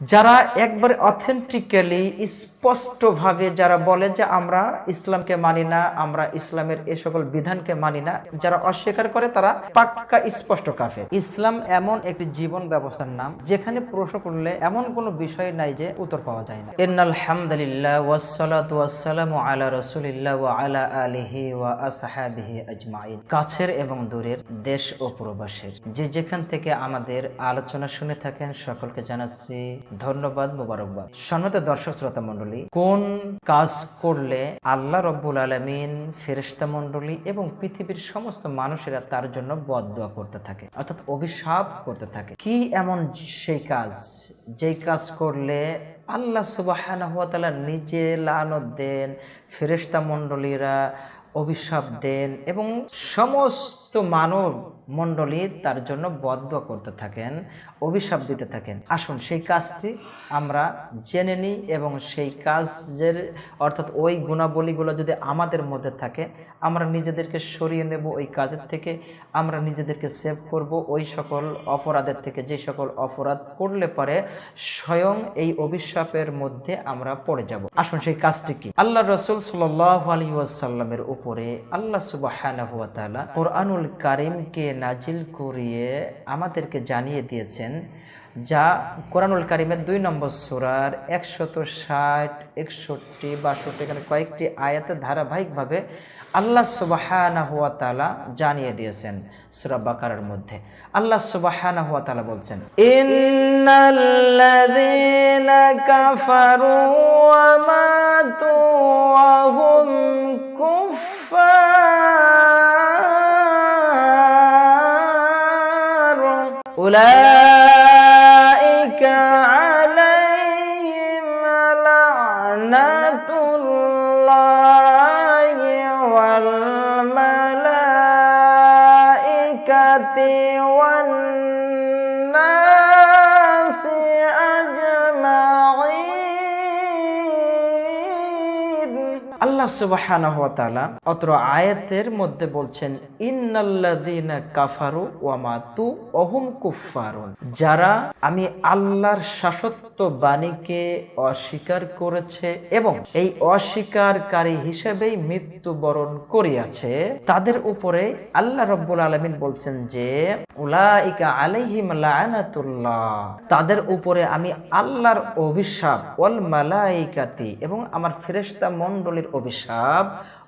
যারা একবারে অথেন্টিক্যালি স্পষ্টভাবে যারা বলে যে আমরা ইসলামকে মানি না, আমরা ইসলামের এই সকল বিধানকে মানি না, যারা অস্বীকার করে তারা পাক্কা, স্পষ্ট কাফের। ইসলাম এমন একটি জীবন ব্যবস্থার নাম, যেখানে প্রশ্ন করলে এমন কোনো বিষয় নাই যে উত্তর পাওয়া যায় না। ইন্নাল হামদুলিল্লাহ ওয়াসসালাতু ওয়াসসালামু আলা রাসূলিল্লাহ ওয়া আলা আলিহি ওয়া আসহাবিহি আজমাইন। কাছের এবং দূরের দেশ ও প্রবাসের। যে যেখান থেকে আমাদের আলোচনা শুনে থাকেন, সকলকে জানাচ্ছি ধন্যবাদ মোবারকবাদ। সম্মত দর্শক শ্রোতা মণ্ডলী, কোন কাজ করলে আল্লাহ রব্বুল আলমিন ফেরেশতা মণ্ডলী এবং পৃথিবীর সমস্ত মানুষেরা তার জন্য বদদোয়া করতে থাকে, অর্থাৎ অভিশাপ করতে থাকে? কি এমন সেই কাজ, যেই কাজ করলে আল্লাহ সুবাহ নিজে লানত দেন, ফেরেশতা মণ্ডলীরা অভিশাপ দেন এবং সমস্ত মানব মণ্ডলী তার জন্য বদ্ধ করতে থাকেন, অভিশাপ দিতে থাকেন। আসুন, সেই কাজটি আমরা জেনে নিই এবং সেই কাজের, অর্থাৎ ওই গুণাবলীগুলো যদি আমাদের মধ্যে থাকে, আমরা নিজেদেরকে সরিয়ে নেব ওই কাজের থেকে, আমরা নিজেদেরকে সেভ করব ওই সকল অপরাধের থেকে। যে সকল অপরাধ করলে পরে স্বয়ং এই অভিশাপের মধ্যে আমরা পড়ে যাব। আসুন, সেই কাজটি কি? আল্লাহ রসুল সাল্লাহ আলী ওয়াসাল্লামের উপরে আল্লাহ সুবাহ কোরআনুল কারিমকে নাজিল করিয়ে আমাদেরকে জানিয়ে দিয়েছেন, যা কোরআনুল কারিমের দুই নম্বর সুরার একশত ষাট, একষট্টি, বাষট্টি, এখানে কয়েকটি আয়াতে ধারাবাহিকভাবে আল্লাহ সুবাহানা হুয়া তালা জানিয়ে দিয়েছেন সুরা বাকারার মধ্যে। আল্লাহ সুবাহানা হুয়া তালা বলছেন কাফারু হুম أولئك عليهم لعنة الله والملائكة আল্লাহ তাআলা অত্র আয়াতের মধ্যে বলছেন, ইন্নাল্লাযীনা কাফারু ওয়া মাতু ওহুম কুফফারুন। যারা আমি আল্লাহর শাসত্ব বাণীকে অস্বীকার করেছে এবং এই অস্বীকারকারী হিসেবেই মৃত্যুবরণ করিয়াছে, তাদের উপরে আল্লাহ রব্বুল আলামিন বলছেন যে, উলাইকা আলাইহিম লানাতুল্লাহ। তাদের উপরে আমি আল্লাহর অভিশাপ, ওয়াল মালাইকাতি এবং আমার ফেরেশতা মণ্ডলীর অভিশাপ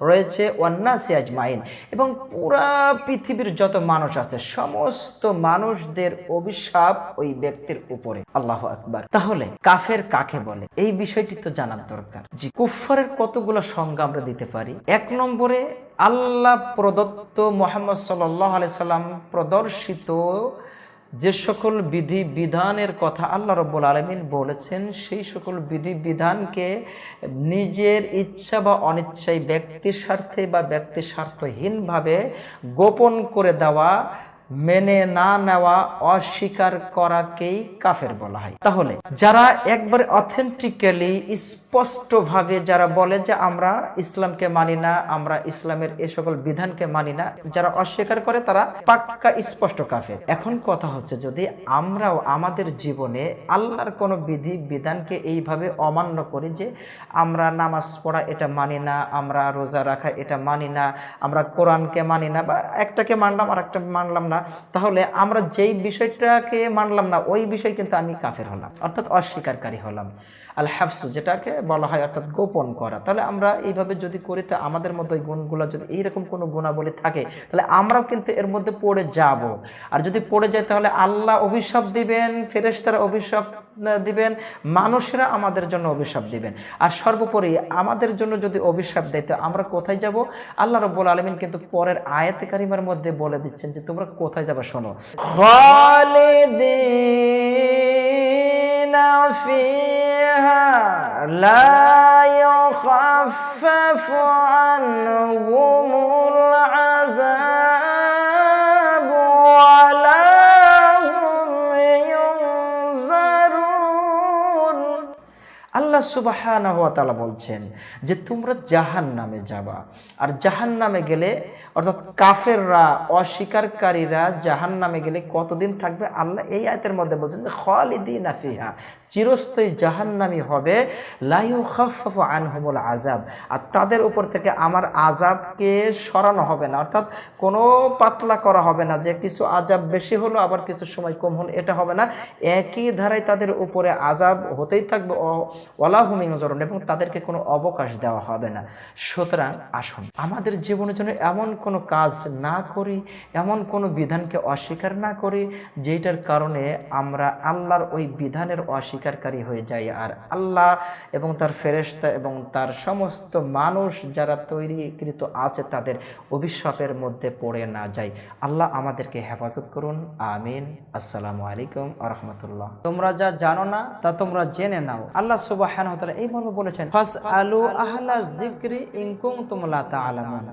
রয়েছে ওয়ান্নাসি আজমাইন এবং পুরা পৃথিবীর যত মানুষ আছে, সমস্ত মানুষদের অভিশাপ ওই ব্যক্তির উপরে। আল্লাহ আকবার। তাহলে কাফের কাকে বলে? এই বিষয়টি তো জানার দরকার। জি কুফারের কতগুলো সংজ্ঞা আমরা দিতে পারি? এক নম্বরে, আল্লাহ প্রদত্ত মোহাম্মদ সাল্লাম প্রদর্শিত যে সকল বিধি বিধানের কথা আল্লাহ রব্বুল আলমিন বলেছেন, সেই সকল বিধি বিধানকে নিজের ইচ্ছা বা অনিচ্ছায় ব্যক্তির স্বার্থে বা ব্যক্তি স্বার্থহীনভাবে গোপন করে দেওয়া মেনে না নেওয়া অস্বীকার করাকেই কাফের বলা হয়। তাহলে যারা একবারে অথেন্টিক্যালি স্পষ্টভাবে যারা বলে যে আমরা ইসলামকে মানি না, আমরা ইসলামের এ সকল বিধানকে মানি না, যারা অস্বীকার করে তারা পাক্কা, স্পষ্ট কাফের। এখন কথা হচ্ছে যদি আমরাও আমাদের জীবনে আল্লাহর কোনো বিধি, বিধানকে এইভাবে অমান্য করি যে আমরা নামাজ পড়া এটা মানি না, আমরা রোজা রাখা এটা মানি না, আমরা কোরআনকে মানি না বা একটাকে মানলাম আর একটা মানলাম না তাহলে আমরা যেই বিষয়টাকে মানলাম না, ওই বিষয় কিন্তু আমি কাফের হলাম, অর্থাৎ অস্বীকারী হলাম। আল হাফসু যেটাকে বলা হয়, অর্থাৎ গোপন করা। তাহলে আমরা এইভাবে যদি করি, তো আমাদের মধ্যে ওই গুণগুলো যদি এইরকম কোনো গুণাবলী থাকে, তাহলে আমরাও কিন্তু এর মধ্যে পড়ে যাব। আর যদি পড়ে যায়, তাহলে আল্লাহ অভিশাপ দিবেন, ফেরেশতারা অভিশাপ দিবেন, মানুষেরা আমাদের জন্য অভিশাপ দিবেন। আর সর্বোপরি আমাদের জন্য যদি অভিশাপ দেয়, তো আমরা কোথায় যাব? আল্লাহ রব্বুল আলমিন কিন্তু পরের আয়াতে কারিমার মধ্যে বলে দিচ্ছেন যে, তোমরা কোথায় যাবে শোনো? খালিদিনা ফিহা লা আল্লাহ সুবাহ বলছেন যে তোমরা জাহান নামে যাবা। আর জাহান নামে গেলে, অর্থাৎ কাফেররা, অস্বীকারীরা জাহান নামে গেলে কতদিন থাকবে? আল্লাহ এই আয়তের মধ্যে বলছেন যে, খালিদিন আফিহা চিরস্থায়ী জাহান্নামি হবে। লাইউ খাফাফু আনহুমুল আজাব আর তাদের উপর থেকে আমার আজাবকে সরানো হবে না। অর্থাৎ কোনো পাতলা করা হবে না যে কিছু আজাব বেশি হলো, আবার কিছু সময় কম হলো, এটা হবে না। একই ধারায় তাদের উপরে আজাব হতেই থাকবে। ওলাহুমিনজরণ এবং তাদেরকে কোনো অবকাশ দেওয়া হবে না। সুতরাং আসুন, আমাদের জীবনের জন্য এমন কোনো কাজ না করি, এমন কোনো বিধানকে অস্বীকার না করি যেটার কারণে আমরা আল্লাহর ওই বিধানের অস্বীকারী হয়ে যাই। আর আল্লাহ এবং তার ফেরেশতা এবং তার সমস্ত মানুষ যারা তৈরিকৃত আছে, তাদের অভিশাপের মধ্যে পড়ে না যায় আল্লাহ আমাদেরকে হেফাজত করুন, আমিন। আসসালামু আলাইকুম আরহামতুল্লাহ তোমরা যা জানো না, তা তোমরা জেনে নাও। আল্লাহ সুবাহ এই মর্ম বলেছেন ফাস আলু আহলা জিক্রি ইংকুম তুমলা তা আলামান